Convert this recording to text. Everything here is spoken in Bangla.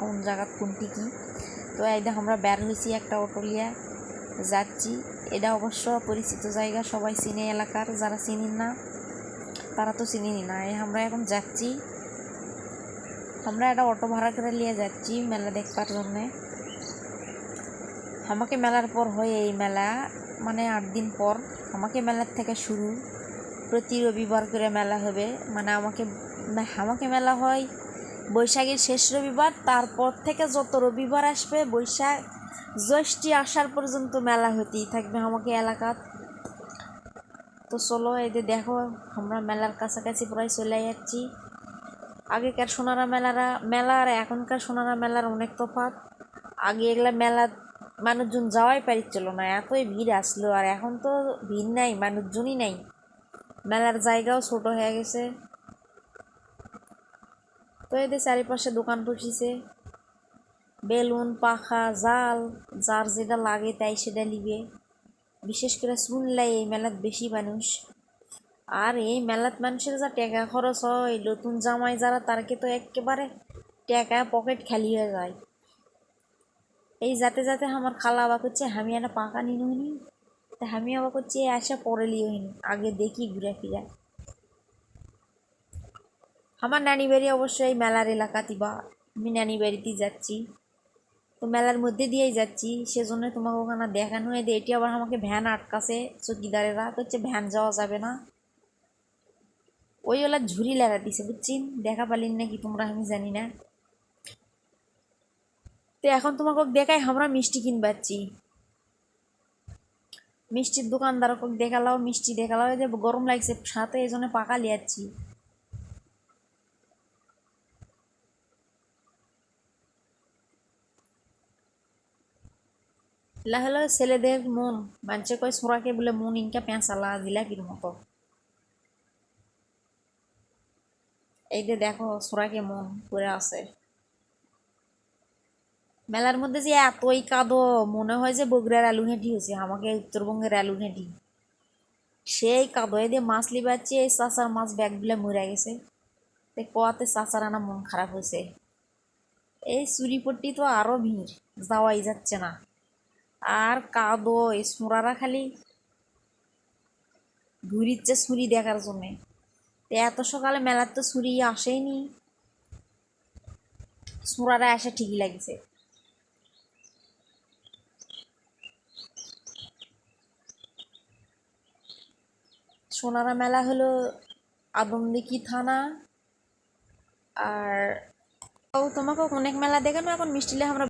কোন জায়গা, কোনটি কি? তো এই আমরা বের হয়েছি একটা অটো লিয়ে যাচ্ছি। এটা অবশ্য পরিচিত জায়গা, সবাই চিনে এলাকার, যারা চিনেন না, তারা তো চিনেনি না। আমরা এখন যাচ্ছি। আমরা একটা অটো ভাড়া করে নিয়ে যাচ্ছি মেলা দেখবার জন্যে। আমাকে মেলার পর হয় এই মেলা মানে আট দিন পর আমাকে মেলার থেকে শুরু। প্রতি রবিবার করে মেলা হবে মানে আমাকে আমাকে মেলা হয় বৈশাখের শেষ রবিবার, তারপর থেকে যত রবিবার আসবে, বৈশাখ জ্যৈষ্ঠী আসার পর্যন্ত মেলা হতেই থাকবে আমাকে এলাকাত তো চলো এই যে দেখো, আমরা মেলার কাছাকাছি প্রায় চলে যাচ্ছি। আগেকার সোনারা মেলারা, মেলা আর এখনকার সোনারা মেলার অনেক তফাৎ। আগে এগুলা মেলা মানুষজন যাওয়াই পারিচ্ছিল না, এতই ভিড় আসলো আর এখন তো ভিড় নাই, মানুষজনই নাই। মেলার জায়গাও ছোট হয়ে গেছে। তো এদের চারিপাশে দোকান বসিছে। বেলুন, পাখা, জাল, যার যেটা লাগে তাই সেটা নিবে। বিশেষ করে শুনলাই এই মেলাত বেশি মানুষ। আর এই মেলাত মানুষের যা টাকা খরচ হয়, নতুন জামাই যারা তারকে তো একেবারে টাকা পকেট খালি হয়ে যায়। এই যাতে যাতে আমার খালা আবার করছে আমি একটা পাকা নিনু হইনি। তা আমি আবার করছি আসা পরে লিও হইনি, আগে দেখি ঘুরে ফিরে আমার নানি বাড়ি অবশ্যই মেলার এলাকাতে বা আমি নানি বাড়িতেই যাচ্ছি। তো মেলার মধ্যে দিয়েই যাচ্ছি সেজন্য তোমাকে ওখানে দেখানো হয়ে দিয়ে এটি আবার আমাকে ভ্যান আটকাছে, চকিদারেরা। হচ্ছে ভ্যান যাওয়া যাবে না। ওই ওলা ঝুরি লাগা দিছে, বুঝছিন? দেখা পালিন নাকি তোমরা, আমি জানি না। তো এখন তোমাকে দেখাই, আমরা মিষ্টি কিনবাচ্ছি। মিষ্টির দোকানদারকে দেখালাও, মিষ্টি দেখালাও যে গরম লাগছে, সাথে এই জন্য পাকা লিয়াচ্ছি। লা হলো ছেলেদের মন মানুষে কয়, সোরাকে বলে, মন ইনকা পেঁচালা জিলাপির মতো। এই যে দেখো সোরাকে মন করে আছে। মেলার মধ্যে যে এতই কাদো, মনে হয় যে বগুড়ার আলু ঘেঁটি হয়েছে, আমাকে উত্তরবঙ্গের আলু ঘেঁটি। সেই কাদো এই দিয়ে মাছ লিবাচ্ছে, এই চাচার মাছ ব্যাগগুলো মরে গেছে। তে কোয়াতে চাচার আনা মন খারাপ হয়েছে। এই চুরিপট্টি তো আরও ভিড়, যাওয়াই যাচ্ছে না। আর কাদো, এই সুরারা খালি ঘুরিচ্ছে ছুরি দেখার জন্যে। তো এত সকালে মেলার তো ছুরি আসেনি। সুরারা আসে ঠিকই লাগছে। সোনারা মেলা হলো আদমদিকি থানা। আর তোমাকে অনেক মেলা দেখানো এখন মিষ্টিলে আমরা